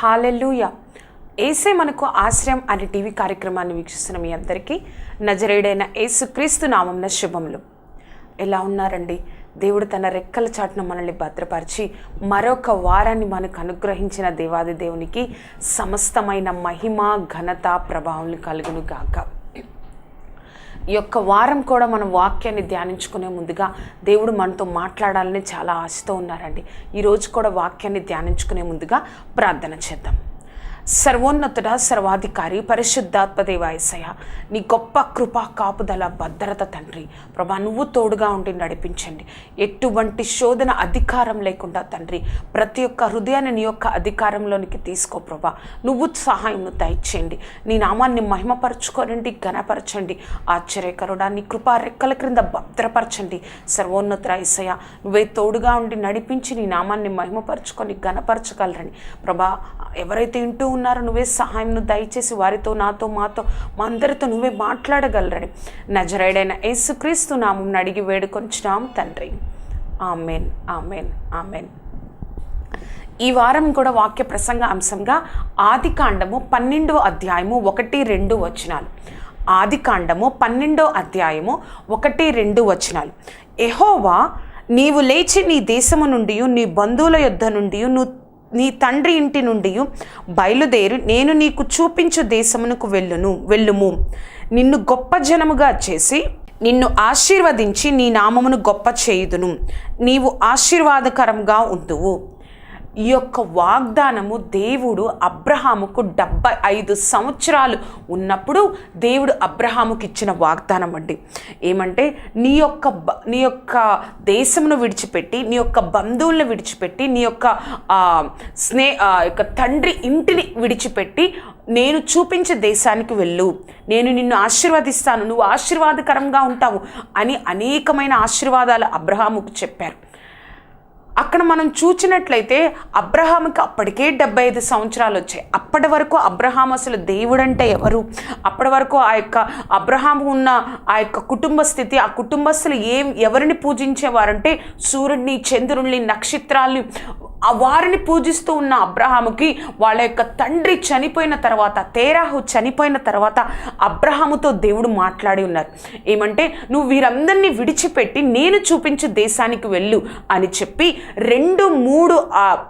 Hallelujah ఏసే మనకు ఆశ్రయం అనే టీవీ కార్యక్రమాన్ని వీక్షిస్తున్న మీ అందరికీ నజరేడైన యేసుక్రీస్తు నామంన శుభములు. ఎలా ఉన్నారండి? దేవుడు తన రెక్కల చాటున మనల్ని భద్రపరిచి మరొక వారాన్ని మనకు అనుగ్రహించిన దేవాది దేవునికి సమస్తమైన మహిమ ఘనత ప్రభావం కలుగును గాక. ఈ యొక్క వారం కూడా మనం వాక్యాన్ని ధ్యానించుకునే ముందుగా దేవుడు మనతో మాట్లాడాలని చాలా ఆశతో ఉన్నారండి. ఈరోజు కూడా వాక్యాన్ని ధ్యానించుకునే ముందుగా ప్రార్థన చేద్దాం. సర్వోన్నతుడ సర్వాధికారి పరిశుద్ధాత్మ దేవాయసయ నీ గొప్ప కృపా కాపుదల భద్రత తండ్రి. ప్రభా నువ్వు తోడుగా ఉండి నడిపించండి. ఎటువంటి శోధన అధికారం లేకుండా తండ్రి ప్రతి ఒక్క హృదయాన్ని నీ యొక్క అధికారంలోనికి తీసుకో ప్రభా. నువ్వు సహాయం దయచేయండి. నీ నామాన్ని మహిమపరచుకోనండి ఘనపరచండి. ఆశ్చర్యకరుడా నీ కృపా రెక్కల క్రింద భద్రపరచండి. సర్వోన్నత ఐసయ నువ్వే తోడుగా ఉండి నడిపించి నీ నామాన్ని మహిమపరచుకొని ఘనపరచగలరని. ప్రభా ఎవరైతే వింటూ ఉన్నారో నువ్వే సహాయంను దయచేసి వారితో నాతో మాతో మా అందరితో నువ్వే మాట్లాడగలరని నజరైడైన యేసుక్రీస్తు నామం అడిగి వేడుకొంచున్నాం తండ్రి. Amen amen amen. ఈ వారం కూడా వాక్య ప్రసంగ అంశంగా ఆది కాండము పన్నెండో అధ్యాయము ఒకటి రెండు వచనాలు. ఆది కాండము పన్నెండో అధ్యాయము ఒకటి రెండు వచనాలు. ఎహోవా నీవు లేచి నీ దేశము నుండి నీ బంధువుల యుద్ధ నుండి నువ్వు నీ తండ్రి ఇంటి నుండి బయలుదేరి నేను నీకు చూపించు దేశమునకు వెళ్ళును వెళ్ళుము. నిన్ను గొప్ప జనముగా చేసి నిన్ను ఆశీర్వదించి నీ నామమును గొప్ప చేయుదును. నీవు ఆశీర్వాదకరంగా ఉండువు. ఈ యొక్క వాగ్దానము దేవుడు అబ్రహాముకు డెబ్బై ఐదు సంవత్సరాలు ఉన్నప్పుడు దేవుడు అబ్రహాముకి ఇచ్చిన వాగ్దానం అండి. ఏమంటే నీ యొక్క బ- నీ యొక్క దేశమును విడిచిపెట్టి నీ యొక్క బంధువులను విడిచిపెట్టి నీ యొక్క స్నే యొక్క తండ్రి ఇంటిని విడిచిపెట్టి నేను చూపించే దేశానికి వెళ్ళు. నేను నిన్ను ఆశీర్వదిస్తాను. నువ్వు ఆశీర్వాదకరంగా ఉంటావు అని అనేకమైన ఆశీర్వాదాలు అబ్రహాముకు చెప్పారు. అక్కడ మనం చూచినట్లయితే అబ్రహాముకి అప్పటికే డెబ్బై ఐదు సంవత్సరాలు వచ్చాయి. అప్పటి వరకు అబ్రహాం అసలు దేవుడంటే ఎవరు? అప్పటి వరకు ఆ యొక్క అబ్రహాము ఉన్న ఆ యొక్క కుటుంబ స్థితి ఆ కుటుంబస్తులు ఏం ఎవరిని పూజించేవారంటే సూర్యుడిని చంద్రుడిని నక్షత్రాల్ని వారిని పూజిస్తూ ఉన్న అబ్రహాముకి వాళ్ళ యొక్క తండ్రి చనిపోయిన తర్వాత తేరాహు చనిపోయిన తర్వాత అబ్రహాముతో దేవుడు మాట్లాడి ఉన్నారు. ఏమంటే నువ్వు వీరందరినీ విడిచిపెట్టి నేను చూపించే దేశానికి వెళ్ళు అని చెప్పి రెండు మూడు ఆ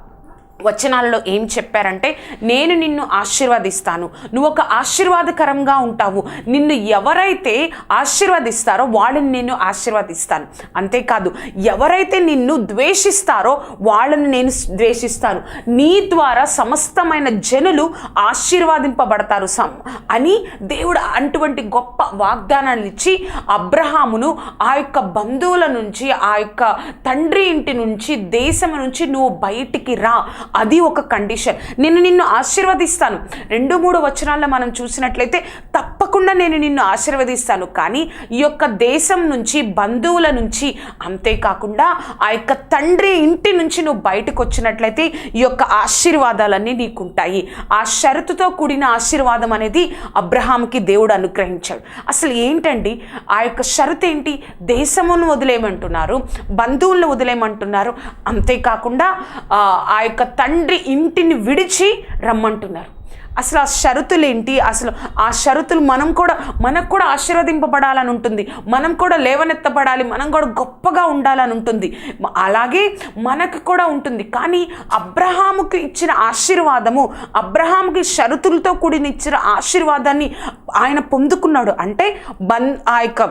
వచనాలలో ఏం చెప్పారంటే నేను నిన్ను ఆశీర్వదిస్తాను. నువ్వు ఒక ఆశీర్వాదకరంగా ఉంటావు. నిన్ను ఎవరైతే ఆశీర్వదిస్తారో వాళ్ళని నేను ఆశీర్వదిస్తాను. అంతేకాదు ఎవరైతే నిన్ను ద్వేషిస్తారో వాళ్ళని నేను ద్వేషిస్తాను. నీ ద్వారా సమస్తమైన జనులు ఆశీర్వాదింపబడతారు. సమ్ అని దేవుడు అటువంటి గొప్ప వాగ్దానాలు ఇచ్చి అబ్రహామును ఆ యొక్క బంధువుల నుంచి ఆ యొక్క తండ్రి ఇంటి నుంచి దేశం నుంచి నువ్వు బయటికి రా. అది ఒక కండిషన్ నేను నిన్ను ఆశీర్వదిస్తాను. రెండు మూడు వచనాల్లో మనం చూసినట్లయితే తప్పకుండా నేను నిన్ను ఆశీర్వదిస్తాను. కానీ ఈ యొక్క దేశం నుంచి బంధువుల నుంచి అంతేకాకుండా ఆ యొక్క తండ్రి ఇంటి నుంచి నువ్వు బయటకు వచ్చినట్లయితే ఈ యొక్క ఆశీర్వాదాలన్నీ నీకుంటాయి. ఆ షరతుతో కూడిన ఆశీర్వాదం అనేది అబ్రహాంకి దేవుడు అనుగ్రహించాడు. అసలు ఏంటండి? ఆ యొక్క షరతు ఏంటి? దేశమును వదిలేయమంటున్నారు బంధువులను వదిలేయమంటున్నారు అంతేకాకుండా ఆ, ఆ యొక్క తండ్రి ఇంటిని విడిచి రమ్మంటున్నారు. అసలు ఆ షరతులు ఏంటి? అసలు ఆ షరతులు మనం కూడా మనకు కూడా ఆశీర్వదింపబడాలని ఉంటుంది. మనం కూడా లేవనెత్తబడాలి. మనం కూడా గొప్పగా ఉండాలని ఉంటుంది. అలాగే మనకు కూడా ఉంటుంది. కానీ అబ్రహాముకు ఇచ్చిన ఆశీర్వాదము అబ్రహాముకి షరతులతో కూడిన ఇచ్చిన ఆశీర్వాదాన్ని ఆయన పొందుకున్నాడు. అంటే బన్ ఆ యొక్క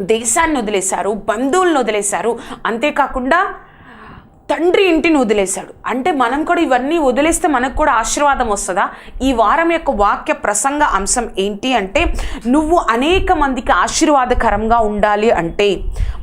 దేశాన్ని వదిలేశారు బంధువులను వదిలేశారు. అంతేకాకుండా తండ్రి ఇంటిని వదిలేశాడు. అంటే మనం కూడా ఇవన్నీ వదిలేస్తే మనకు కూడా ఆశీర్వాదం వస్తుందా? ఈ వారం యొక్క వాక్య ప్రసంగ అంశం ఏంటి అంటే నువ్వు అనేక మందికి ఆశీర్వాదకరంగా ఉండాలి అంటే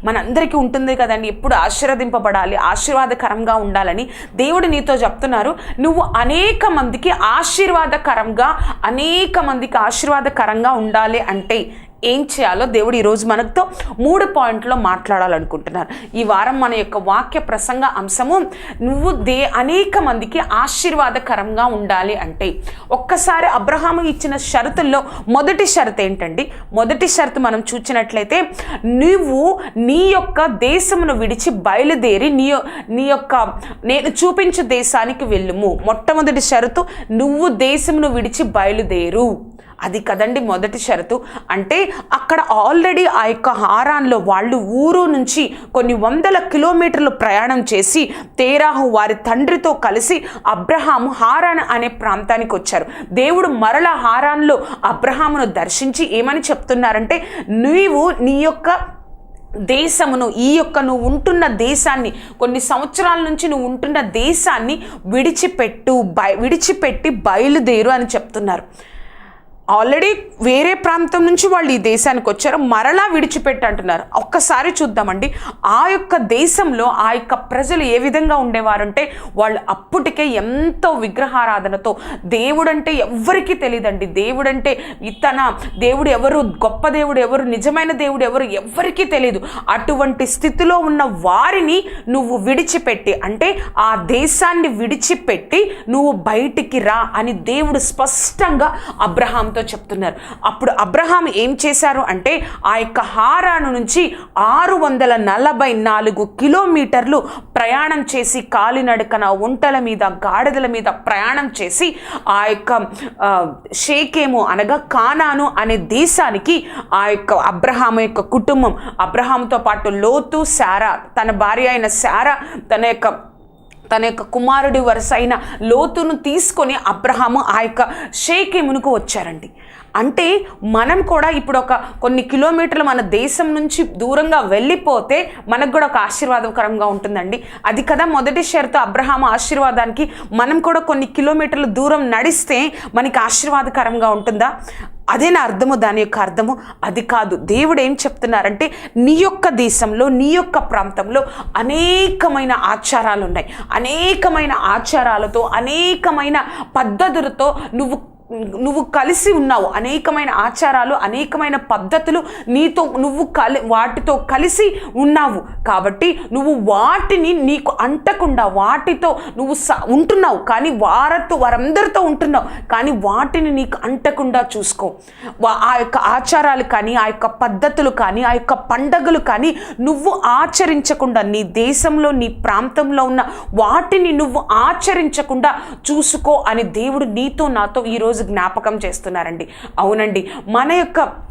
మనందరికీ ఉంటుంది కదండి ఎప్పుడు ఆశీర్వదింపబడాలి ఆశీర్వాదకరంగా ఉండాలని దేవుడు నీతో చెప్తున్నారు. నువ్వు అనేక మందికి ఆశీర్వాదకరంగా అనేక మందికి ఆశీర్వాదకరంగా ఉండాలి అంటే ఏం చేయాలో దేవుడు ఈరోజు మనతో మూడు పాయింట్లో మాట్లాడాలనుకుంటున్నారు. ఈ వారం మన యొక్క వాక్య ప్రసంగ అంశము నువ్వు దే అనేక మందికి ఆశీర్వాదకరంగా ఉండాలి అంటే. ఒక్కసారి అబ్రహాము ఇచ్చిన షరతుల్లో మొదటి షరతు ఏంటండి? మొదటి షరతు మనం చూచినట్లయితే నువ్వు నీ యొక్క దేశమును విడిచి బయలుదేరి నీ నీ యొక్క నేను చూపించు దేశానికి వెళ్ళుము. మొట్టమొదటి షరతు నువ్వు దేశమును విడిచి బయలుదేరు. అది కదండి మొదటి షరతు. అంటే అక్కడ ఆల్రెడీ ఆ యొక్క హారాన్లో వాళ్ళు ఊరు నుంచి కొన్ని వందల కిలోమీటర్లు ప్రయాణం చేసి తేరాహు వారి తండ్రితో కలిసి అబ్రహాము హారాన్ అనే ప్రాంతానికి వచ్చారు. దేవుడు మరల హారాన్లో అబ్రహామును దర్శించి ఏమని చెప్తున్నారంటే నీవు నీ యొక్క దేశమును ఈ యొక్క నువ్వు ఉంటున్న దేశాన్ని కొన్ని సంవత్సరాల నుంచి నువ్వు ఉంటున్న దేశాన్ని విడిచిపెట్టు బయ విడిచిపెట్టి బయలుదేరు అని చెప్తున్నారు. ఆల్రెడీ వేరే ప్రాంతం నుంచి వాళ్ళు ఈ దేశానికి వచ్చారు మరలా విడిచిపెట్టి అంటున్నారు ఒక్కసారి చూద్దామండి ఆ యొక్క దేశంలో ఆ యొక్క ప్రజలు ఏ విధంగా ఉండేవారంటే వాళ్ళు అప్పటికే ఎంతో విగ్రహారాధనతో దేవుడంటే ఎవ్వరికీ తెలియదండి దేవుడంటే ఇతన దేవుడు ఎవరు గొప్ప దేవుడు ఎవరు నిజమైన దేవుడు ఎవరు ఎవ్వరికీ తెలియదు అటువంటి స్థితిలో ఉన్న వారిని నువ్వు విడిచిపెట్టి అంటే ఆ దేశాన్ని విడిచిపెట్టి నువ్వు బయటికి రా అని దేవుడు స్పష్టంగా అబ్రహాంతో చెప్తున్నారు. అప్పుడు అబ్రహాం ఏం చేశారు అంటే ఆ యొక్క హారాను నుంచి ఆరు వందల నలభై నాలుగు కిలోమీటర్లు ప్రయాణం చేసి కాలినడకన ఒంటల మీద గాడిదల మీద ప్రయాణం చేసి ఆ యొక్క షేకేము అనగా కానాను అనే దేశానికి ఆ యొక్క అబ్రహాం యొక్క కుటుంబం అబ్రహాంతో పాటు లోతు శారా తన భార్య అయిన శారా తన యొక్క తన యొక్క కుమారుడి వరుస అయిన లోతును తీసుకొని అబ్రహాము ఆ యొక్క షేకెమునుకు వచ్చారండి. అంటే మనం కూడా ఇప్పుడు ఒక కొన్ని కిలోమీటర్లు మన దేశం నుంచి దూరంగా వెళ్ళిపోతే మనకు కూడా ఒక ఆశీర్వాదకరంగా ఉంటుందండి. అది కదా మొదటి షరతు అబ్రహాం ఆశీర్వాదానికి. మనం కూడా కొన్ని కిలోమీటర్లు దూరం నడిస్తే మనకి ఆశీర్వాదకరంగా ఉంటుందా? అదే నా అర్థము దాని యొక్క అర్థము. అది కాదు. దేవుడు ఏం చెప్తున్నారంటే నీ యొక్క దేశంలో నీ యొక్క ప్రాంతంలో అనేకమైన ఆచారాలు ఉన్నాయి. అనేకమైన ఆచారాలతో అనేకమైన పద్ధతులతో నువ్వు నువ్వు కలిసి ఉన్నావు. అనేకమైన ఆచారాలు అనేకమైన పద్ధతులు నీతో నువ్వు కలి వాటితో కలిసి ఉన్నావు. కాబట్టి నువ్వు వాటిని నీకు అంటకుండా వాటితో నువ్వు స ఉంటున్నావు. కానీ వారితో వారందరితో ఉంటున్నావు. కానీ వాటిని నీకు అంటకుండా చూసుకో. ఆ యొక్క ఆచారాలు కానీ ఆ యొక్క పద్ధతులు కానీ ఆ యొక్క పండగలు కానీ నువ్వు ఆచరించకుండా నీ దేశంలో నీ ప్రాంతంలో ఉన్న వాటిని నువ్వు ఆచరించకుండా చూసుకో అని దేవుడు నీతో నాతో ఈరోజు జ్ఞాపకం చేస్తున్నారండి. అవునండి మన యొక్క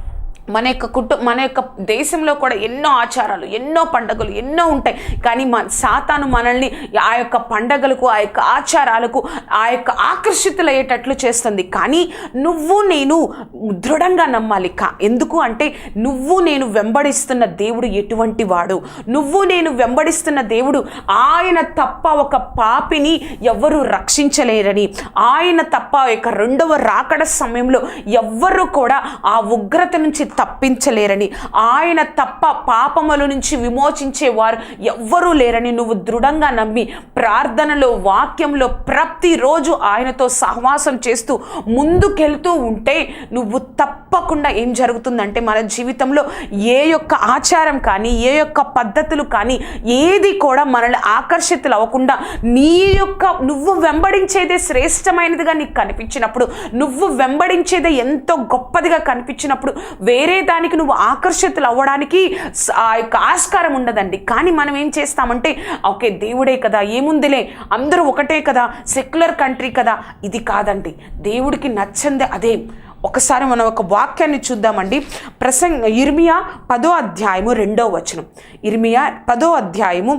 మన యొక్క కుటుంబ మన యొక్క దేశంలో కూడా ఎన్నో ఆచారాలు ఎన్నో పండగలు ఎన్నో ఉంటాయి. కానీ మన సాతాను మనల్ని ఆ యొక్క పండగలకు ఆ యొక్క ఆచారాలకు ఆ యొక్క ఆకర్షితులయ్యేటట్లు చేస్తుంది. కానీ నువ్వు నేను దృఢంగా నమ్మాలి. కా ఎందుకు అంటే నువ్వు నేను వెంబడిస్తున్న దేవుడు ఎటువంటి వాడు? నువ్వు నేను వెంబడిస్తున్న దేవుడు ఆయన తప్ప ఒక పాపిని ఎవరు రక్షించలేరని. ఆయన తప్ప యొక్క రెండవ రాకడ సమయంలో ఎవ్వరు కూడా ఆ ఉగ్రత నుంచి తప్పించలేరని. ఆయన తప్ప పాపముల నుంచి విమోచించేవారు ఎవ్వరూ లేరని నువ్వు దృఢంగా నమ్మి ప్రార్థనలో వాక్యంలో ప్రతిరోజు ఆయనతో సహవాసం చేస్తూ ముందుకెళ్తూ ఉంటే నువ్వు తప్పకుండా ఏం జరుగుతుందంటే మన జీవితంలో ఏ యొక్క ఆచారం కానీ ఏ యొక్క పద్ధతులు కానీ ఏది కూడా మనల్ని ఆకర్షితులు అవ్వకుండా నీ యొక్క నువ్వు వెంబడించేదే శ్రేష్టమైనదిగా నీకు కనిపించినప్పుడు నువ్వు వెంబడించేదే ఎంతో గొప్పదిగా కనిపించినప్పుడు వే వేరే దానికి నువ్వు ఆకర్షితులు అవ్వడానికి ఆ యొక్క ఆస్కారం ఉండదండి. కానీ మనం ఏం చేస్తామంటే ఓకే దేవుడే కదా ఏముందిలే అందరూ ఒకటే కదా సెక్యులర్ కంట్రీ కదా ఇది కాదండి. దేవుడికి నచ్చంది అదే. ఒకసారి మనం ఒక వాక్యాన్ని చూద్దామండి. ప్రసంగ ఇర్మియా పదో అధ్యాయము రెండో వచనం. ఇర్మియా పదో అధ్యాయము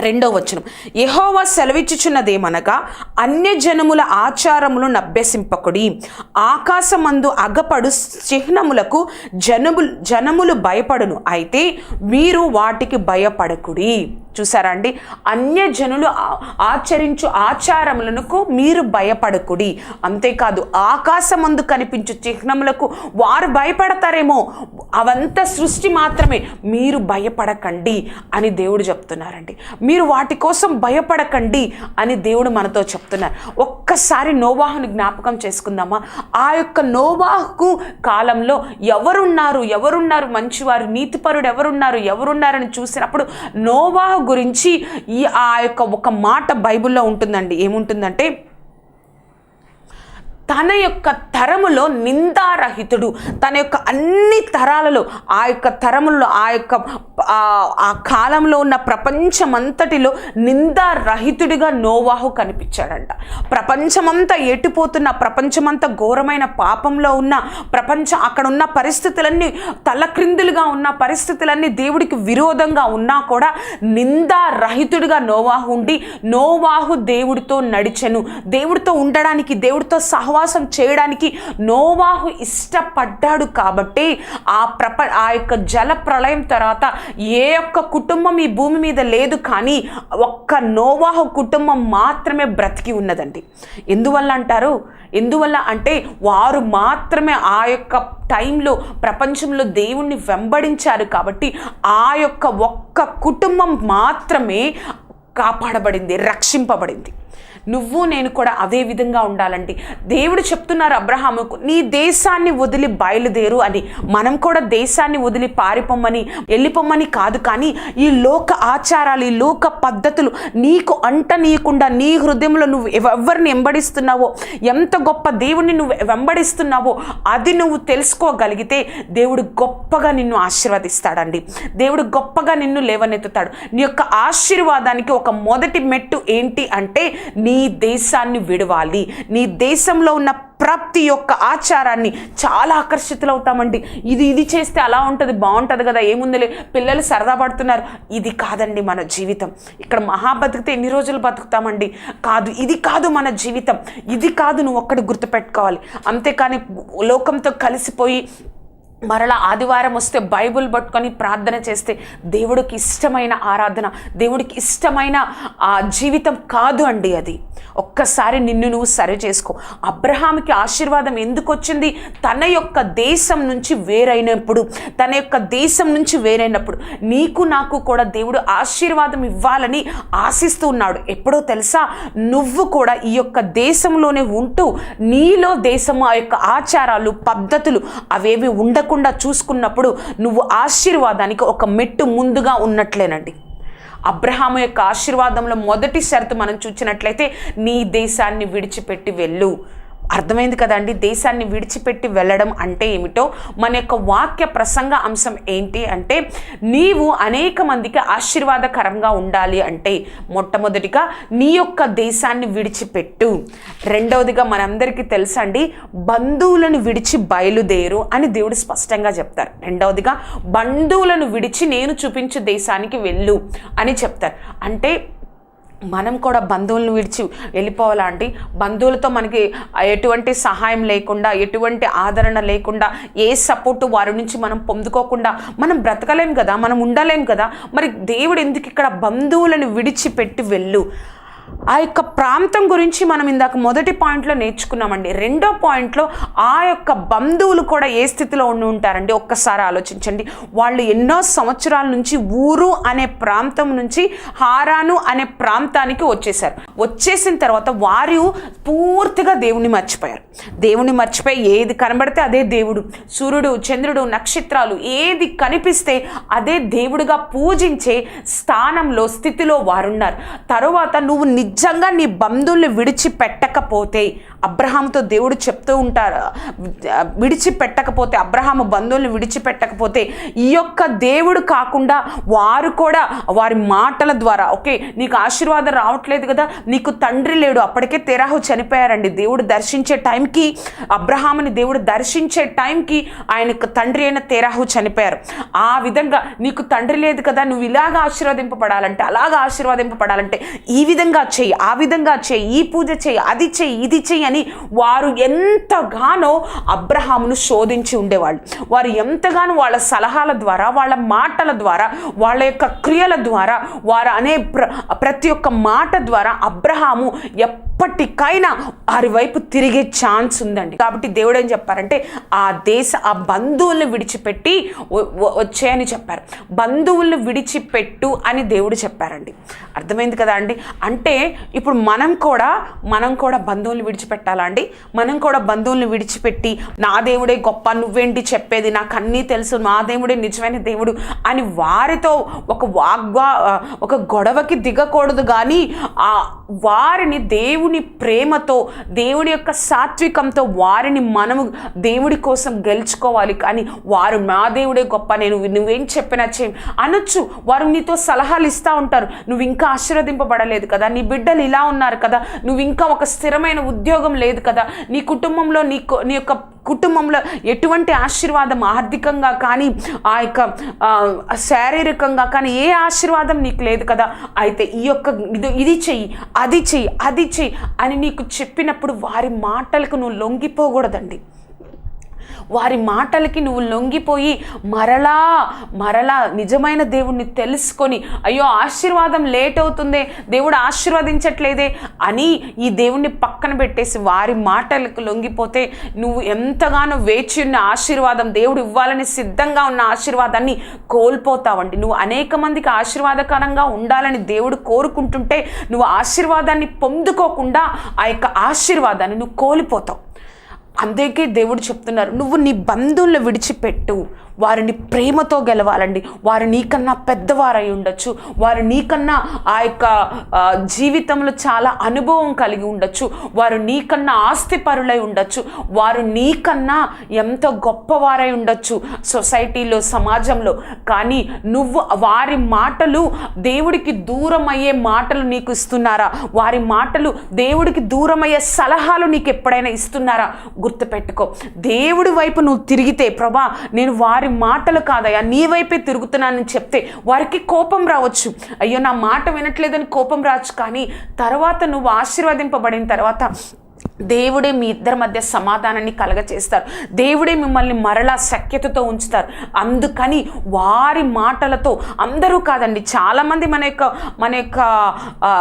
రెండో వచనం. యెహోవా సెలవిచ్చుచున్నదేమనగా అన్యజనముల ఆచారములు నభ్యసింపకుడి ఆకాశమందు అగపడు చిహ్నములకు జనములు జనములు భయపడును. అయితే మీరు వాటికి భయపడకుడి. చూసారా అండి? అన్యజనులు ఆచరించు ఆచారములకు మీరు భయపడకుడి. అంతేకాదు ఆకాశమందు కనిపించు చిహ్నములకు వారు భయపడతారేమో. అవంతా సృష్టి మాత్రమే. మీరు భయపడకండి అని దేవుడు చెప్తున్నారండి. మీరు వాటి కోసం భయపడకండి అని దేవుడు మనతో చెప్తున్నారు. ఒక్కసారి నోవాహుని జ్ఞాపకం చేసుకుందామా? ఆ యొక్క నోవాహుకు కాలంలో ఎవరున్నారు? ఎవరున్నారు? మంచివారు నీతిపరుడు ఎవరున్నారు? ఎవరున్నారని చూసినప్పుడు నోవాహు గురించి ఈ ఆ యొక్క ఒక మాట బైబిల్లో ఉంటుందండి. ఏముంటుందంటే తన యొక్క తరములో నిందారహితుడు. తన యొక్క అన్ని తరాలలో ఆ యొక్క తరములలో ఆ యొక్క ఆ కాలంలో ఉన్న ప్రపంచమంతటిలో నిందారహితుడిగా నోవాహు కనిపించాడంట. ప్రపంచమంతా ఎటుపోతున్న ప్రపంచమంతా ఘోరమైన పాపంలో ఉన్న ప్రపంచం అక్కడ ఉన్న పరిస్థితులన్నీ తలక్రిందులుగా ఉన్న పరిస్థితులన్నీ దేవుడికి విరోధంగా ఉన్నా కూడా నిందారహితుడిగా నోవాహు ఉండి నోవాహు దేవుడితో నడిచెను. దేవుడితో ఉండడానికి దేవుడితో సహవాసం చేయడానికి నోవాహు ఇష్టపడ్డాడు కాబట్టి ఆ ప్రప ఆ యొక్క జల ప్రళయం తర్వాత ఏ ఒక్క కుటుంబం ఈ భూమి మీద లేదు కానీ ఒక్క నోవాహు కుటుంబం మాత్రమే బ్రతికి ఉన్నదండి. ఎందువల్ల అంటారు? ఎందువల్ల అంటే వారు మాత్రమే ఆ యొక్క టైంలో ప్రపంచంలో దేవుణ్ణి వెంబడించారు కాబట్టి ఆ యొక్క ఒక్క కుటుంబం మాత్రమే కాపాడబడింది రక్షింపబడింది. నువ్వు నేను కూడా అదే విధంగా ఉండాలండి దేవుడు చెప్తున్నారు అబ్రహాముకు నీ దేశాన్ని వదిలి బయలుదేరు అని. మనం కూడా దేశాన్ని వదిలి పారిపోమ్మని వెళ్ళిపోమ్మని కాదు కానీ ఈ లోక ఆచారాలు ఈ లోక పద్ధతులు నీకు అంట నీయకుండా నీ హృదయంలో నువ్వు ఎవరిని వెంబడిస్తున్నావో ఎంత గొప్ప దేవుణ్ణి నువ్వు వెంబడిస్తున్నావో అది నువ్వు తెలుసుకోగలిగితే దేవుడు గొప్పగా నిన్ను ఆశీర్వదిస్తాడండి. దేవుడు గొప్పగా నిన్ను లేవనెత్తుతాడు. నీ యొక్క ఆశీర్వాదానికి ఒక మొదటి మెట్టు ఏంటి అంటే నీ నీ దేశాన్ని విడవాలి. నీ దేశంలో ఉన్న ప్రతి ఒక్క ఆచారాన్ని చాలా ఆకర్షితులవుతామండి ఇది ఇది చేస్తే అలా ఉంటుంది బాగుంటుంది కదా ఏముందిలే పిల్లలు సరదా పడుతున్నారు. ఇది కాదండి మన జీవితం. ఇక్కడ మహా బతికితే ఎన్ని రోజులు బతుకుతామండి? కాదు ఇది కాదు మన జీవితం. ఇది కాదు నువ్వు ఒక్కటి గుర్తుపెట్టుకోవాలి. అంతేకాని లోకంతో కలిసిపోయి మరలా ఆదివారం వస్తే బైబుల్ పట్టుకొని ప్రార్థన చేస్తే దేవుడికి ఇష్టమైన ఆరాధన దేవుడికి ఇష్టమైన ఆ జీవితం కాదు అండి అది. ఒక్కసారి నిన్ను నువ్వు సరి చేసుకో. అబ్రహాంకి ఆశీర్వాదం ఎందుకు వచ్చింది? తన యొక్క దేశం నుంచి వేరైనప్పుడు తన యొక్క దేశం నుంచి వేరైనప్పుడు. నీకు నాకు కూడా దేవుడు ఆశీర్వాదం ఇవ్వాలని ఆశిస్తూ ఉన్నాడు. ఎప్పుడో తెలుసా? నువ్వు కూడా ఈ యొక్క దేశంలోనే ఉంటూ నీలో దేశం ఆ యొక్క ఆచారాలు పద్ధతులు అవేవి ఉండకుండా చూసుకున్నప్పుడు నువ్వు ఆశీర్వాదానికి ఒక మెట్టు ముందుగా ఉన్నట్లేనండి. అబ్రహాము యొక్క ఆశీర్వాదంలో మొదటి షరతు మనం చూసినట్లయితే నీ దేశాన్ని విడిచిపెట్టి వెళ్ళు. అర్థమైంది కదండి? దేశాన్ని విడిచిపెట్టి వెళ్ళడం అంటే ఏమిటో? మన యొక్క వాక్య ప్రసంగ అంశం ఏంటి అంటే నీవు అనేక మందికి ఆశీర్వాదకరంగా ఉండాలి అంటే మొట్టమొదటిగా నీ యొక్క దేశాన్ని విడిచిపెట్టు. రెండవదిగా మనందరికీ తెలుసండి బంధువులను విడిచి బయలుదేరు అని దేవుడు స్పష్టంగా చెప్తారు. రెండవదిగా బంధువులను విడిచి నేను చూపించే దేశానికి వెళ్ళు అని చెప్తారు. అంటే మనం కూడా బంధువులను విడిచి వెళ్ళిపోవాలంటే బంధువులతో మనకి ఎటువంటి సహాయం లేకుండా ఎటువంటి ఆదరణ లేకుండా ఏ సపోర్టు వారి నుంచి మనం పొందుకోకుండా మనం బ్రతకలేం కదా మనం ఉండలేం కదా మరి దేవుడు ఎందుకు ఇక్కడ బంధువులను విడిచిపెట్టి వెళ్ళు? ఆ యొక్క ప్రాంతం గురించి మనం ఇందాక మొదటి పాయింట్లో నేర్చుకున్నామండి. రెండో పాయింట్లో ఆ యొక్క బంధువులు కూడా ఏ స్థితిలో ఉండి ఉంటారండి? ఒక్కసారి ఆలోచించండి. వాళ్ళు ఎన్నో సంవత్సరాల నుంచి ఊరు అనే ప్రాంతం నుంచి హారాను అనే ప్రాంతానికి వచ్చేసారు వచ్చేసిన తర్వాత వారు పూర్తిగా దేవుని మర్చిపోయారు. దేవుని మర్చిపోయి ఏది కనబడితే అదే దేవుడు. సూర్యుడు చంద్రుడు నక్షత్రాలు ఏది కనిపిస్తే అదే దేవుడిగా పూజించే స్థానంలో స్థితిలో వారున్నారు. తరువాత నువ్వు నిజంగా నీ బంధువుల్ని విడిచిపెట్టకపోతే అబ్రహాంతో దేవుడు చెప్తూ ఉంటారు విడిచిపెట్టకపోతే అబ్రహాము బంధువుల్ని విడిచిపెట్టకపోతే ఈ యొక్క దేవుడు కాకుండా వారు కూడా వారి మాటల ద్వారా ఓకే నీకు ఆశీర్వాదం రావట్లేదు కదా నీకు తండ్రి లేడు అప్పటికే తెరాహు చనిపోయారండి. దేవుడు దర్శించే టైంకి అబ్రహాముని దేవుడు దర్శించే టైంకి ఆయనకు తండ్రి అయిన తెరాహు చనిపోయారు. ఆ విధంగా నీకు తండ్రి లేదు కదా నువ్వు ఇలాగ ఆశీర్వదింపబడాలంటే అలాగ ఆశీర్వదింపబడాలంటే ఈ విధంగా చెయ్యి ఆ విధంగా చెయ్యి ఈ పూజ చేయి అది చెయ్యి ఇది చేయి అని వారు ఎంతగానో అబ్రహామును శోధించి ఉండేవాళ్ళు. వారు ఎంతగానో వాళ్ళ సలహాల ద్వారా వాళ్ళ మాటల ద్వారా వాళ్ళ యొక్క క్రియల ద్వారా వారు అనే ప్ర ప్రతి ఒక్క మాట ద్వారా అబ్రహాము ఎప్పటికైనా వారి వైపు తిరిగే ఛాన్స్ ఉందండి. కాబట్టి దేవుడు ఏం చెప్పారంటే ఆ దేశ ఆ బంధువుల్ని విడిచిపెట్టి వచ్చాయని చెప్పారు. బంధువులను విడిచిపెట్టు అని దేవుడు చెప్పారండి. అర్థమైంది కదా అండి? అంటే ఇప్పుడు మనం కూడా మనం కూడా బంధువులను విడిచిపెట్టాలా అండి? మనం కూడా బంధువులను విడిచిపెట్టి నా దేవుడే గొప్ప నువ్వేంటి చెప్పేది? నాకు అన్నీ తెలుసు నా దేవుడే నిజమైన దేవుడు అని వారితో ఒక వాగ్వా ఒక గొడవకి దిగకూడదు కానీ ఆ వారిని దేవుని ప్రేమతో దేవుడి యొక్క సాత్వికంతో వారిని మనము దేవుడి కోసం గెలుచుకోవాలి. కానీ వారు నా దేవుడే గొప్ప నేను నువ్వేం చెప్పినా చేయం. అనొచ్చు వారు నీతో సలహాలు ఇస్తూ ఉంటారు. నువ్వు ఇంకా ఆశీర్వదింపబడలేదు కదా నీ బిడ్డలు ఇలా ఉన్నారు కదా నువ్వు ఇంకా ఒక స్థిరమైన ఉద్యోగం లేదు కదా నీ కుటుంబంలో నీ నీ యొక్క కుటుంబంలో ఎటువంటి ఆశీర్వాదం ఆర్థికంగా కానీ ఆ యొక్క శారీరకంగా కానీ ఏ ఆశీర్వాదం నీకు లేదు కదా? అయితే ఈ యొక్క ఇది ఇది చెయ్యి అది చెయ్యి అది చెయ్యి అని నీకు చెప్పినప్పుడు వారి మాటలకు నువ్వు లొంగిపోకూడదండి. వారి మాటలకి నువ్వు లొంగిపోయి మరలా మరలా నిజమైన దేవుణ్ణి తెలుసుకొని అయ్యో ఆశీర్వాదం లేట్ అవుతుందే దేవుడు ఆశీర్వదించట్లేదే అని ఈ దేవుణ్ణి పక్కన పెట్టేసి వారి మాటలకు లొంగిపోతే నువ్వు ఎంతగానో వేచి ఉన్న ఆశీర్వాదం దేవుడు ఇవ్వాలని సిద్ధంగా ఉన్న ఆశీర్వాదాన్ని కోల్పోతావండి. నువ్వు అనేక మందికి ఆశీర్వాదకరంగా ఉండాలని దేవుడు కోరుకుంటుంటే నువ్వు ఆశీర్వాదాన్ని పొందుకోకుండా ఆ యొక్క ఆశీర్వాదాన్ని నువ్వు కోల్పోతావు. అందుకే దేవుడు చెప్తున్నారు నువ్వు నీ బంధువులను విడిచిపెట్టు. వారిని ప్రేమతో గెలవాలండి. వారు నీకన్నా పెద్దవారై ఉండొచ్చు. వారు నీకన్నా ఆ యొక్క జీవితంలో చాలా అనుభవం కలిగి ఉండొచ్చు. వారు నీకన్నా ఆస్తిపరులై ఉండొచ్చు. వారు నీకన్నా ఎంతో గొప్పవారై ఉండొచ్చు సొసైటీలో సమాజంలో. కానీ నువ్వు వారి మాటలు దేవుడికి దూరం అయ్యే మాటలు నీకు ఇస్తున్నారా? వారి మాటలు దేవుడికి దూరమయ్యే సలహాలు నీకు ఎప్పుడైనా ఇస్తున్నారా? గుర్తుపెట్టుకో. దేవుడి వైపు నువ్వు తిరిగితే ప్రభా నేను వారి మాటలు కాదయ్యా నీ వైపే తిరుగుతున్నానని చెప్తే వారికి కోపం రావచ్చు. అయ్యో నా మాట వినట్లేదని కోపం రావచ్చు కానీ తర్వాత నువ్వు ఆశీర్వదింపబడిన తర్వాత దేవుడే మీ ఇద్దరి మధ్య సమాధానాన్ని కలగచేస్తారు. దేవుడే మిమ్మల్ని మరలా సఖ్యతతో ఉంచుతారు. అందుకని వారి మాటలతో అందరూ కాదండి చాలామంది మన యొక్క మన యొక్క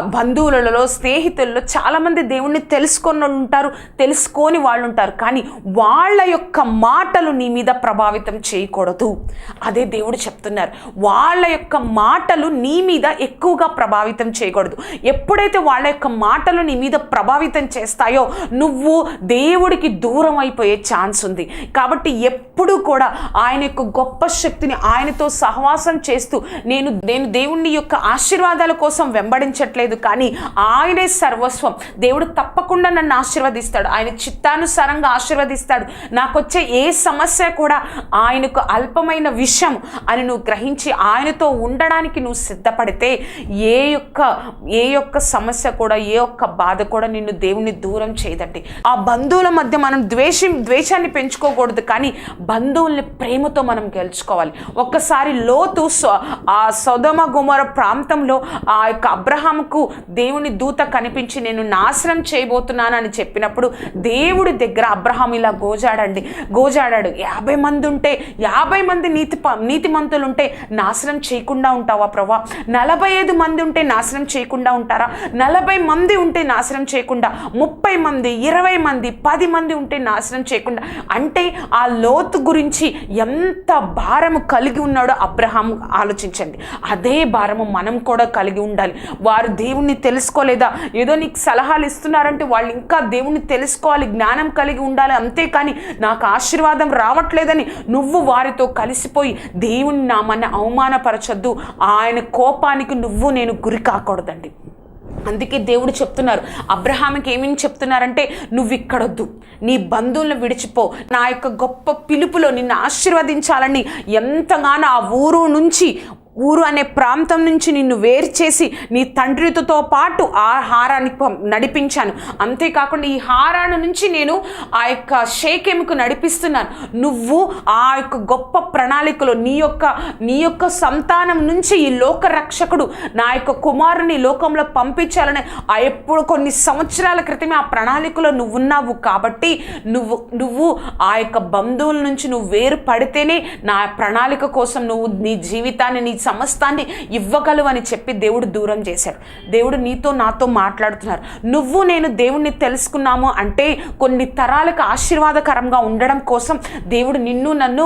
బంధువులలో స్నేహితులలో చాలామంది దేవుణ్ణి తెలుసుకొని వాళ్ళు ఉంటారు తెలుసుకొని వాళ్ళు ఉంటారు. కానీ వాళ్ళ యొక్క మాటలు నీ మీద ప్రభావితం చేయకూడదు. అదే దేవుడు చెప్తున్నారు. వాళ్ళ యొక్క మాటలు నీ మీద ఎక్కువగా ప్రభావితం చేయకూడదు. ఎప్పుడైతే వాళ్ళ యొక్క మాటలు నీ మీద ప్రభావితం చేస్తాయో నువ్వు దేవుడికి దూరం అయిపోయే ఛాన్స్ ఉంది. కాబట్టి ఎప్పుడు కూడా ఆయన యొక్క గొప్ప శక్తిని ఆయనతో సహవాసం చేస్తూ నేను నేను దేవుని యొక్క ఆశీర్వాదాల కోసం వెంబడించట్లేదు కానీ ఆయనే సర్వస్వం. దేవుడు తప్పకుండా నన్ను ఆశీర్వదిస్తాడు. ఆయన చిత్తానుసారంగా ఆశీర్వదిస్తాడు. నాకు వచ్చే ఏ సమస్య కూడా ఆయనకు అల్పమైన విషయం అని నువ్వు గ్రహించి ఆయనతో ఉండడానికి నువ్వు సిద్ధపడితే ఏ యొక్క ఏ యొక్క సమస్య కూడా ఏ ఒక్క బాధ కూడా నిన్ను దేవుని దూరం చేయదు లేదండి. ఆ బంధువుల మధ్య మనం ద్వేషం ద్వేషాన్ని పెంచుకోకూడదు కానీ బంధువుల్ని ప్రేమతో మనం గెలుచుకోవాలి. ఒక్కసారి లోతు ఆ సొదమ గుమర ప్రాంతంలో ఆ యొక్క అబ్రహాంకు దేవుని దూత కనిపించి నేను నాశనం చేయబోతున్నాను అని చెప్పినప్పుడు దేవుడి దగ్గర అబ్రహాం ఇలా గోజాడండి. గోజాడాడు యాభై మంది ఉంటే యాభై మంది నీతి నీతి నీతిమంతులు ఉంటే నాశనం చేయకుండా ఉంటావా ప్రభా నలభై ఐదు మంది ఉంటే నాశనం చేయకుండా ఉంటారా? నలభై మంది ఉంటే నాశనం చేయకుండా ముప్పై మంది ఇరవై మంది పది మంది ఉంటే నాశనం చేయకుండా అంటే ఆ లోతు గురించి ఎంత భారము కలిగి ఉన్నాడో అబ్రహాం ఆలోచించండి. అదే భారము మనం కూడా కలిగి ఉండాలి. వారు దేవుణ్ణి తెలుసుకోలేదా? ఏదో నీకు సలహాలు ఇస్తున్నారంటే వాళ్ళు ఇంకా దేవుణ్ణి తెలుసుకోవాలి జ్ఞానం కలిగి ఉండాలి అంతేకాని నాకు ఆశీర్వాదం రావట్లేదని నువ్వు వారితో కలిసిపోయి దేవుని నామాన్ని అవమానపరచొద్దు. ఆయన కోపానికి నువ్వు నేను గురి కాకూడదండి. అందుకే దేవుడు చెప్తున్నారు అబ్రహాంకి ఏమేమి చెప్తున్నారంటే నువ్వు ఇక్కడొద్దు నీ బంధువులను విడిచిపో నా యొక్క గొప్ప పిలుపులో నిన్ను ఆశీర్వదించాలని ఎంతగానో ఆ ఊరు నుంచి ఊరు అనే ప్రాంతం నుంచి నిన్ను వేరు చేసి నీ తండ్రితో పాటు ఆ హారాన్ని పం- నడిపించాను. అంతేకాకుండా ఈ హారాన్ని నుంచి నేను ఆ యొక్క షేకెముకు నడిపిస్తున్నాను. నువ్వు ఆ యొక్క గొప్ప ప్రణాళికలో నీ యొక్క నీ యొక్క సంతానం నుంచి ఈ లోక రక్షకుడు నా యొక్క కుమారుని లోకంలో పంపించాలని ఆ ఎప్పుడు కొన్ని సంవత్సరాల క్రితమే ఆ ప్రణాళికలో నువ్వు ఉన్నావు కాబట్టి నువ్వు నువ్వు ఆ యొక్క బంధువుల నుంచి నువ్వు వేరు పడితేనే నా ప్రణాళిక కోసం నువ్వు నీ జీవితాన్ని నీ సమస్తాన్ని ఇవ్వగలవు అని చెప్పి దేవుడు దూరం చేశాడు. దేవుడు నీతో నాతో మాట్లాడుతున్నారు. నువ్వు నేను దేవుణ్ణి తెలుసుకున్నాము అంటే కొన్ని తరాలకు ఆశీర్వాదకరంగా ఉండడం కోసం దేవుడు నిన్ను నన్ను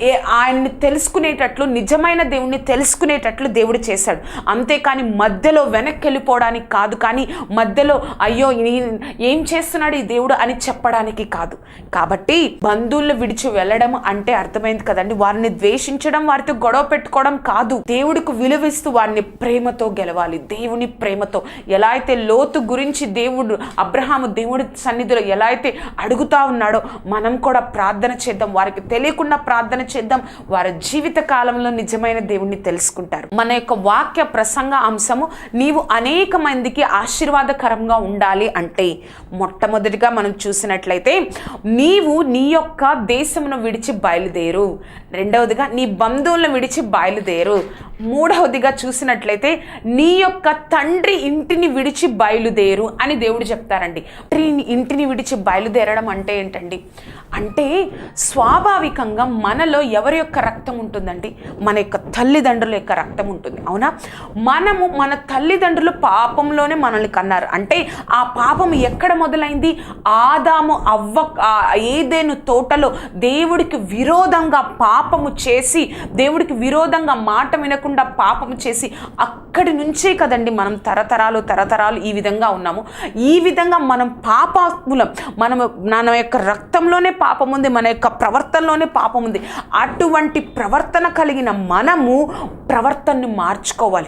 ఏ ఆయన్ని తెలుసుకునేటట్లు నిజమైన దేవుణ్ణి తెలుసుకునేటట్లు దేవుడు చేశాడు. అంతేకాని మధ్యలో వెనక్కి వెళ్ళిపోవడానికి కాదు కానీ మధ్యలో అయ్యో ఏం చేస్తున్నాడు ఈ దేవుడు అని చెప్పడానికి కాదు. కాబట్టి బంధువులు విడిచి వెళ్ళడం అంటే అర్థమైంది కదండి. వారిని ద్వేషించడం వారితో గొడవ పెట్టుకోవడం కాదు. దేవుడికి విలువిస్తూ వారిని ప్రేమతో గెలవాలి. దేవుని ప్రేమతో. ఎలా అయితే లోతు గురించి దేవుడు అబ్రహాము దేవుడి సన్నిధిలో ఎలా అయితే అడుగుతా ఉన్నాడో మనం కూడా ప్రార్థన చేద్దాం. వారికి తెలియకుండా ప్రార్థన చేద్దాం. వారి జీవిత కాలంలో నిజమైన దేవుణ్ణి తెలుసుకుంటారు. మన యొక్క వాక్య ప్రసంగ అంశము నీవు అనేక మందికి ఆశీర్వాదకరంగా ఉండాలి అంటే మొట్టమొదటిగా మనం చూసినట్లయితే నీవు నీ యొక్క దేశమును విడిచి బయలుదేరు. రెండవదిగా నీ బంధువులను విడిచి బయలుదేరు. మూడవదిగా చూసినట్లయితే నీ యొక్క తండ్రి ఇంటిని విడిచి బయలుదేరు అని దేవుడు చెప్తారండి. తండ్రి ఇంటిని విడిచి బయలుదేరడం అంటే ఏంటండి? అంటే స్వాభావికంగా మనలో ఎవరి యొక్క రక్తం ఉంటుందండి? మన యొక్క తల్లిదండ్రుల యొక్క రక్తం ఉంటుంది. అవునా? మనము మన తల్లిదండ్రులు పాపంలోనే మనల్ని కన్నారు. అంటే ఆ పాపం ఎక్కడ మొదలైంది? ఆదాము అవ్వ ఏదేను తోటలో దేవుడికి విరోధంగా పాపము చేసి దేవుడికి విరోధంగా మాట వినకుండా పాపం చేసి అక్కడి నుంచే కదండి మనం తరతరాలు తరతరాలు ఈ విధంగా ఉన్నాము. ఈ విధంగా మనం పాపాత్ములం. మనం మన యొక్క రక్తంలోనే పాపం ఉంది మన యొక్క ప్రవర్తనలోనే పాపం ఉంది. అటువంటి ప్రవర్తన కలిగిన మనము ప్రవర్తనని మార్చుకోవాలి.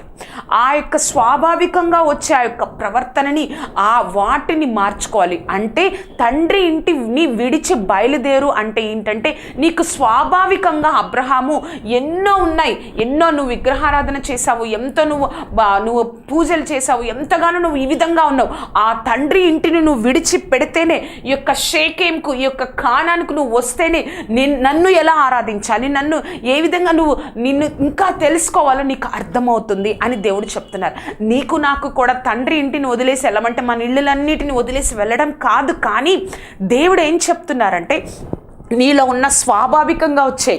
ఆ యొక్క స్వాభావికంగా వచ్చే ఆ యొక్క ప్రవర్తనని ఆ వాటిని మార్చుకోవాలి. అంటే తండ్రి ఇంటిని విడిచి బయలుదేరు అంటే ఏంటంటే నీకు స్వాభావికంగా అబ్రహాము ఎన్నో ఉన్నాయి ఎన్నో నువ్వు విగ్రహారాధన చేసావు ఎంత నువ్వు బా- నువ్వు పూజలు చేసావు ఎంతగానో నువ్వు ఈ విధంగా ఉన్నావు. ఆ తండ్రి ఇంటిని నువ్వు విడిచి పెడితేనే ఈ యొక్క షేకేంకు ఈ యొక్క కానానికి నువ్వు వస్తేనే నేను నన్ను ఎలా ఆరాధించాలి నన్ను ఏ విధంగా నువ్వు నిన్ను ఇంకా తెలుసుకోవాలో నీకు అర్థమవుతుంది అని దేవుడు చెప్తున్నారు. నీకు నాకు కూడా తండ్రి ఇంటిని వదిలేసి వెళ్ళమంటే మన ఇళ్ళలన్నిటిని వదిలేసి వెళ్ళడం కాదు కానీ దేవుడు ఏం చెప్తున్నారంటే నీలో ఉన్న స్వాభావికంగా వచ్చే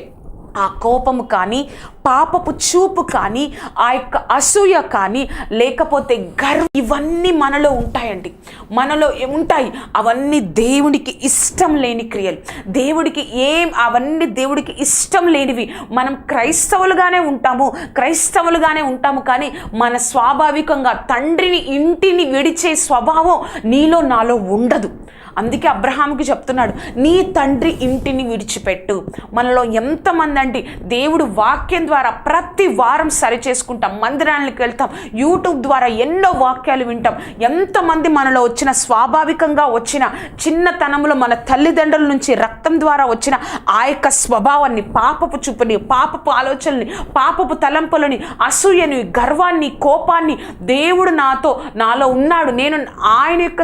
ఆ కోపము కానీ పాపపు చూపు కానీ ఆ యొక్క అసూయ కానీ లేకపోతే గర్వం ఇవన్నీ మనలో ఉంటాయండి. మనలో ఉంటాయి? అవన్నీ దేవుడికి ఇష్టం లేని క్రియలు. దేవుడికి ఏం అవన్నీ దేవుడికి ఇష్టం లేనివి. మనం క్రైస్తవులుగానే ఉంటాము క్రైస్తవులుగానే ఉంటాము కానీ మన స్వాభావికంగా తండ్రిని ఇంటిని విడిచే స్వభావం నీలో నాలో ఉండదు. అందుకే అబ్రహాంకి చెప్తున్నాడు నీ తండ్రి ఇంటిని విడిచిపెట్టు. మనలో ఎంతమంది అండి దేవుడు వాక్యం ద్వారా ప్రతి వారం సరి చేసుకుంటాం మందిరానికి వెళ్తాం యూట్యూబ్ ద్వారా ఎన్నో వాక్యాలు వింటాం. ఎంతమంది మనలో వచ్చిన స్వాభావికంగా వచ్చిన చిన్నతనంలో మన తల్లిదండ్రుల నుంచి రక్తం ద్వారా వచ్చిన ఆ యొక్క స్వభావాన్ని పాపపు చూపుని పాపపు ఆలోచనని పాపపు తలంపులని అసూయని గర్వాన్ని కోపాన్ని దేవుడు నాతో నాలో ఉన్నాడు. నేను ఆయన యొక్క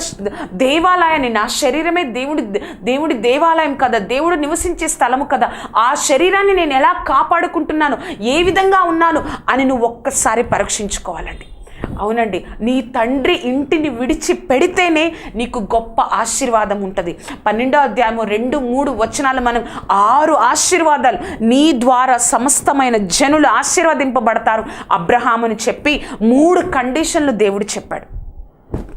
దేవాలయాన్ని నా శరీరమే దేవుడి దేవుడి దేవాలయం కదా దేవుడు నివసించే స్థలము కదా. ఆ శరీరాన్ని నేను ఎలా కాపాడుకుంటున్నాను ఏ విధంగా ఉన్నాను అని నువ్వు ఒక్కసారి పరీక్షించుకోవాలండి. అవునండి నీ తండ్రి ఇంటిని విడిచి పెడితేనే నీకు గొప్ప ఆశీర్వాదం ఉంటుంది. పన్నెండో అధ్యాయము రెండు మూడు వచనాలు మనం ఆరు ఆశీర్వాదాలు నీ ద్వారా సమస్తమైన జనులు ఆశీర్వదింపబడతారు. అబ్రహాముని చెప్పి మూడు కండిషన్లు దేవుడు చెప్పాడు.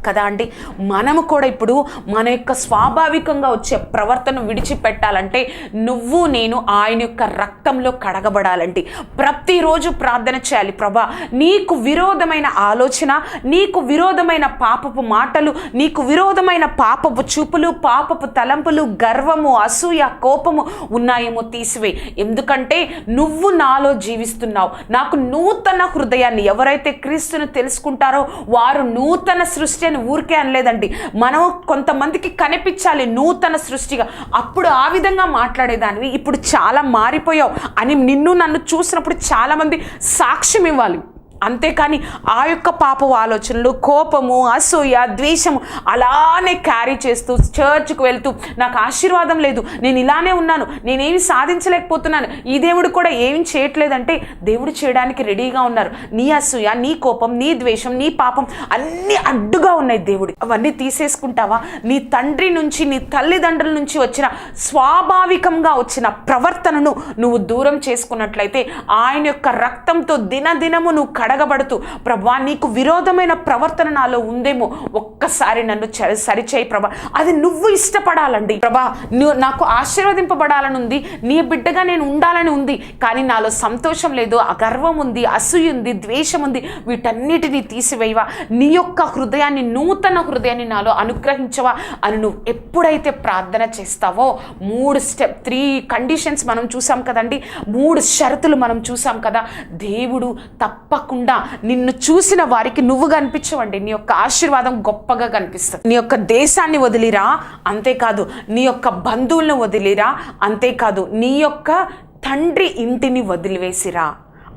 కదా అండి? మనము కూడా ఇప్పుడు మన యొక్క స్వాభావికంగా వచ్చే ప్రవర్తన విడిచిపెట్టాలంటే నువ్వు నేను ఆయన యొక్క రక్తంలో కడగబడాలండి. ప్రతిరోజు ప్రార్థన చేయాలి ప్రభా. నీకు విరోధమైన ఆలోచన నీకు విరోధమైన పాపపు మాటలు నీకు విరోధమైన పాపపు చూపులు పాపపు తలంపులు గర్వము అసూయ కోపము ఉన్నాయేమో తీసివే. ఎందుకంటే నువ్వు నాలో జీవిస్తున్నావు. నాకు నూతన హృదయాన్ని ఎవరైతే క్రీస్తును తెలుసుకుంటారో వారు నూతన సృష్టి అని ఊరికే అనలేదండి. మనం కొంతమందికి కనిపించాలి నూతన సృష్టిగా. అప్పుడు ఆ విధంగా మాట్లాడేదానివి. ఇప్పుడు చాలా మారిపోయావు అని నిన్ను నన్ను చూసినప్పుడు చాలామంది సాక్ష్యం ఇవ్వాలి. అంతేకాని ఆ యొక్క పాప ఆలోచనలు కోపము అసూయ ద్వేషము అలానే క్యారీ చేస్తూ చర్చ్కి వెళ్తూ నాకు ఆశీర్వాదం లేదు నేను ఇలానే ఉన్నాను నేనేమి సాధించలేకపోతున్నాను ఈ దేవుడు కూడా ఏమి చేయట్లేదంటే దేవుడు చేయడానికి రెడీగా ఉన్నారు. నీ అసూయ నీ కోపం నీ ద్వేషం నీ పాపం అన్నీ అడ్డుగా ఉన్నాయి దేవుడు. అవన్నీ తీసేసుకుంటావా? నీ తండ్రి నుంచి నీ తల్లిదండ్రుల నుంచి వచ్చిన స్వాభావికంగా వచ్చిన ప్రవర్తనను నువ్వు దూరం చేసుకున్నట్లయితే ఆయన యొక్క రక్తంతో దినదినము నువ్వు కడగబడుతూ ప్రభా నీకు విరోధమైన ప్రవర్తన నాలో ఉందేమో ఒక్కసారి నన్ను చ- సరిచేయి ప్రభా. అది నువ్వు ఇష్టపడాలండి. ప్రభా నువ్వు నాకు ఆశీర్వదింపబడాలని ఉంది నీ బిడ్డగా నేను ఉండాలని ఉంది కానీ నాలో సంతోషం లేదు అగర్వం ఉంది అసూయ ఉంది ద్వేషం ఉంది. వీటన్నిటిని తీసివేయవా? నీ యొక్క హృదయాన్ని నూతన హృదయాన్ని నాలో అనుగ్రహించవా? అని నువ్వు ఎప్పుడైతే ప్రార్థన చేస్తావో మూడు స్టెప్ త్రీ కండిషన్స్ మనం చూసాం కదండి మూడు షరతులు మనం చూసాం కదా దేవుడు తప్పకుండా నిన్ను చూసిన వారికి నువ్వు కనిపించవండి నీ యొక్క ఆశీర్వాదం గొప్పగా కనిపిస్తుంది. నీ యొక్క దేశాన్ని వదిలిరా అంతేకాదు నీ యొక్క బంధువులను వదిలిరా అంతేకాదు నీ యొక్క తండ్రి ఇంటిని వదిలివేసిరా.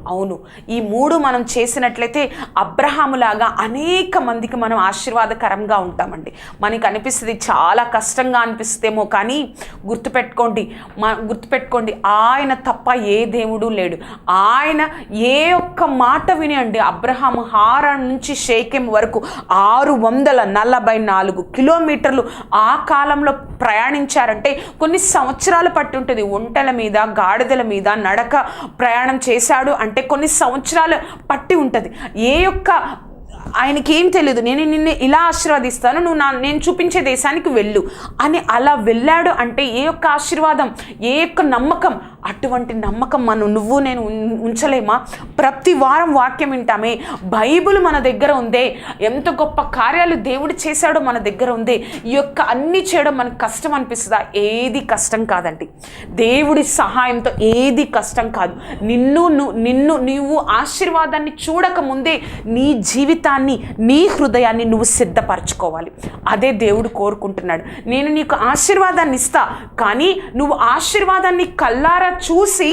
అవును. ఈ మూడు మనం చేసినట్లయితే అబ్రహాములాగా అనేక మందికి మనం ఆశీర్వాదకరంగా ఉంటామండి. మనకి అనిపిస్తుంది చాలా కష్టంగా అనిపిస్తేమో కానీ గుర్తుపెట్టుకోండి. మా గుర్తుపెట్టుకోండి. ఆయన తప్ప ఏ దేవుడు లేడు. ఆయన ఏ ఒక్క మాట వినండి. అబ్రహాం హారం నుంచి షేకెం వరకు ఆరు వందల నలభై నాలుగు కిలోమీటర్లు ఆ కాలంలో ప్రయాణించారంటే కొన్ని సంవత్సరాలు పట్టి ఉంటుంది ఒంటెల మీద గాడిదల మీద నడక ప్రయాణం చేశాడు అంటే అంటే కొన్ని సంవత్సరాలు పట్టి ఉంటుంది. ఏ యొక్క ఆయనకి ఏం తెలియదు నేను నిన్ను ఇలా ఆశీర్వదిస్తాను నువ్వు నా నేను చూపించే దేశానికి వెళ్ళు అని అలా వెళ్ళాడు అంటే ఏ యొక్క ఆశీర్వాదం ఏ యొక్క నమ్మకం? అటువంటి నమ్మకం మనం నువ్వు నేను ఉం- ఉంచలేమా? ప్రతి వారం వాక్యం వింటామే. బైబిల్ మన దగ్గర ఉందే. ఎంత గొప్ప కార్యాలు దేవుడు చేశాడో మన దగ్గర ఉందే. ఈ యొక్క అన్ని చేయడం మనకు కష్టం అనిపిస్తుందా? ఏది కష్టం కాదండి. దేవుడి సహాయంతో ఏది కష్టం కాదు. నిన్ను ను- నిన్ను నీవు ఆశీర్వాదాన్ని చూడక ముందే నీ జీవితాన్ని నీ హృదయాన్ని నువ్వు సిద్ధపరచుకోవాలి. అదే దేవుడు కోరుకుంటున్నాడు. నేను నీకు ఆశీర్వాదాన్ని ఇస్తా కానీ నువ్వు ఆశీర్వాదాన్ని కల్లారా చూసి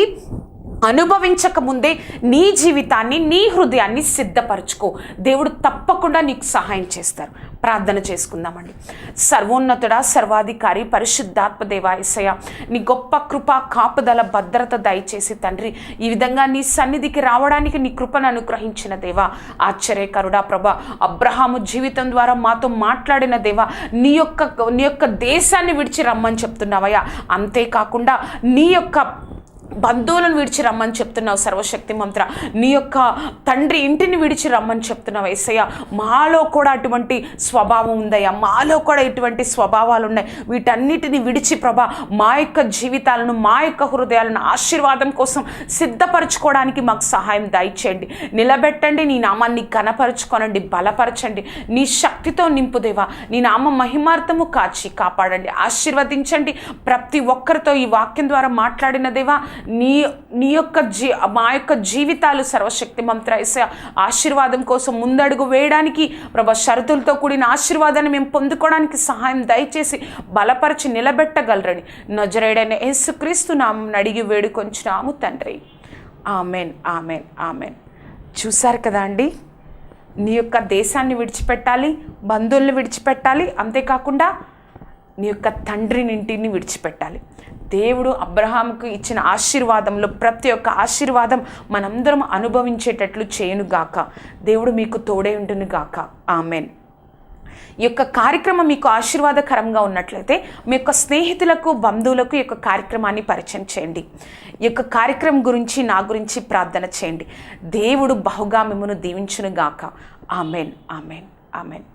అనుభవించక ముందే నీ జీవితాన్ని నీ హృదయాన్ని సిద్ధపరచుకో. దేవుడు తప్పకుండా నీకు సహాయం చేస్తారు. ప్రార్థన చేసుకుందామండి. సర్వోన్నతుడ సర్వాధికారి పరిశుద్ధాత్మ దేవాయసయ నీ గొప్ప కృప కాపుదల భద్రత దయచేసి తండ్రి ఈ విధంగా నీ సన్నిధికి రావడానికి నీ కృపను అనుగ్రహించిన దేవా ఆశ్చర్యకరుడా ప్రభ అబ్రహాము జీవితం ద్వారా మాతో మాట్లాడిన దేవా నీ యొక్క నీ యొక్క దేశాన్ని విడిచి రమ్మని చెప్తున్నావయ్యా. అంతేకాకుండా నీ యొక్క బంధువులను విడిచి రమ్మని చెప్తున్నావు సర్వశక్తి మంత్ర. నీ యొక్క తండ్రి ఇంటిని విడిచి రమ్మని చెప్తున్నావు ఏసయ్య. మాలో కూడా అటువంటి స్వభావం ఉందయ్యా. మాలో కూడా ఇటువంటి స్వభావాలు ఉన్నాయి. వీటన్నిటిని విడిచి ప్రభా మా యొక్క జీవితాలను మా యొక్క హృదయాలను ఆశీర్వాదం కోసం సిద్ధపరచుకోవడానికి మాకు సహాయం దయచేయండి. నిలబెట్టండి నీ నామాన్ని కనపరచుకోనండి బలపరచండి. నీ శక్తితో నింపుదేవా నీ నామ మహిమార్థము కాచి కాపాడండి. ఆశీర్వదించండి. ప్రతి ఒక్కరితో ఈ వాక్యం ద్వారా మాట్లాడిన దేవా నీ నీ యొక్క జీ మా యొక్క జీవితాలు సర్వశక్తి మంత్రైస ఆశీర్వాదం కోసం ముందడుగు వేయడానికి ప్రభా షరతులతో కూడిన ఆశీర్వాదాన్ని మేము పొందుకోవడానికి సహాయం దయచేసి బలపరిచి నిలబెట్టగలరని నజరేడైన యేసుక్రీస్తు నామం అడిగి వేడుకొంచినాము తండ్రి. Amen amen amen. చూశారు కదా అండి? నీ యొక్క దేశాన్ని విడిచిపెట్టాలి బంధువుల్ని విడిచిపెట్టాలి అంతేకాకుండా నీ యొక్క తండ్రినింటిని విడిచిపెట్టాలి. దేవుడు అబ్రహాంకు ఇచ్చిన ఆశీర్వాదంలో ప్రతి ఒక్క ఆశీర్వాదం మనందరం అనుభవించేటట్లు చేయనుగాక దేవుడు మీకు తోడే ఉంటునుగాక ఆమెన్. ఈ యొక్క కార్యక్రమం మీకు ఆశీర్వాదకరంగా ఉన్నట్లయితే మీ యొక్క స్నేహితులకు బంధువులకు ఈ యొక్క కార్యక్రమాన్ని పరిచయం చేయండి. ఈ యొక్క కార్యక్రమం గురించి నా గురించి ప్రార్థన చేయండి. దేవుడు బహుగా మిమ్మను దీవించునుగాక ఆమెన్. ఆమెన్. ఆమెన్.